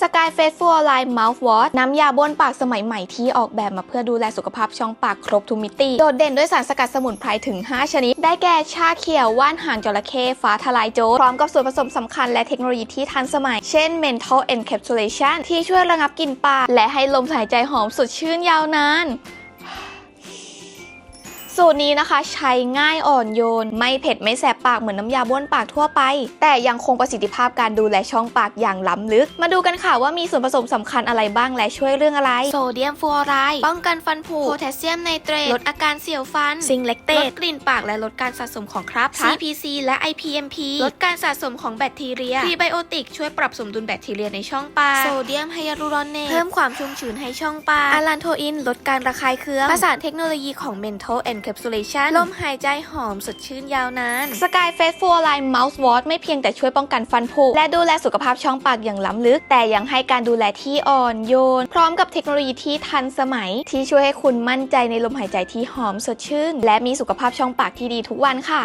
Sky f a c e f u l Line Mouthwash น้ำยาบ้วนปากสมัยใหม่ที่ออกแบบมาเพื่อดูแลสุขภาพช่องปากครบทุกมิติ โดดเด่นด้วยสารสกัดสมุนไพรถึง 5 ชนิด ได้แก่ชาเขียวว่านหางจระเข้ฟ้าทลายโจรพร้อมกับส่วนผสมสำคัญและเทคโนโลยีที่ทันสมัย เช่น Mental Encapsulation ที่ช่วยระงับกลิ่นปาก และให้ลมหายใจหอมสดชื่นยาวนาน สูตรนี้นะคะใช้ง่ายอ่อนโยน ไม่เผ็ดไม่แสบปากเหมือนน้ำยาบ้วนปากทั่วไป แต่ยังคงประสิทธิภาพการดูแลช่องปากอย่างล้ำลึก มาดูกันค่ะว่ามีส่วนผสมสำคัญอะไรบ้างและช่วยเรื่องอะไร โซเดียมฟลูออไรด์ป้องกันฟันผุโพแทสเซียมไนเตรตลดอาการเสียวฟัน ซิงเลกเตตลดกลิ่นปากและลดการสะสมของคราบ CPC และ IPMP ลดการสะสมของแบคทีเรียพรีไบโอติกช่วยปรับสมดุลแบคทีเรียในช่องปาก โซเดียมไฮยาลูรอนเนตเพิ่มความชุ่มชื้นให้ช่องปากอารันโทอิน ลดการระคายเคือง ประสานเทคโนโลยีของ Menthol Encapsulation ลมหายใจหอมสดชื่นยาวนาน Sky f a c e f u l Line Mouthwash ไม่เพียงแต่ช่วยป้องกันฟันผุและดูแลสุขภาพช่องปากอย่างล้ำลึก แต่ยังให้การดูแลที่อ่อนโยน พร้อมกับเทคโนโลยีที่ทันสมัย ที่ช่วยให้คุณมั่นใจในลมหายใจที่หอมสดชื่น และมีสุขภาพช่องปากที่ดีทุกวันค่ะ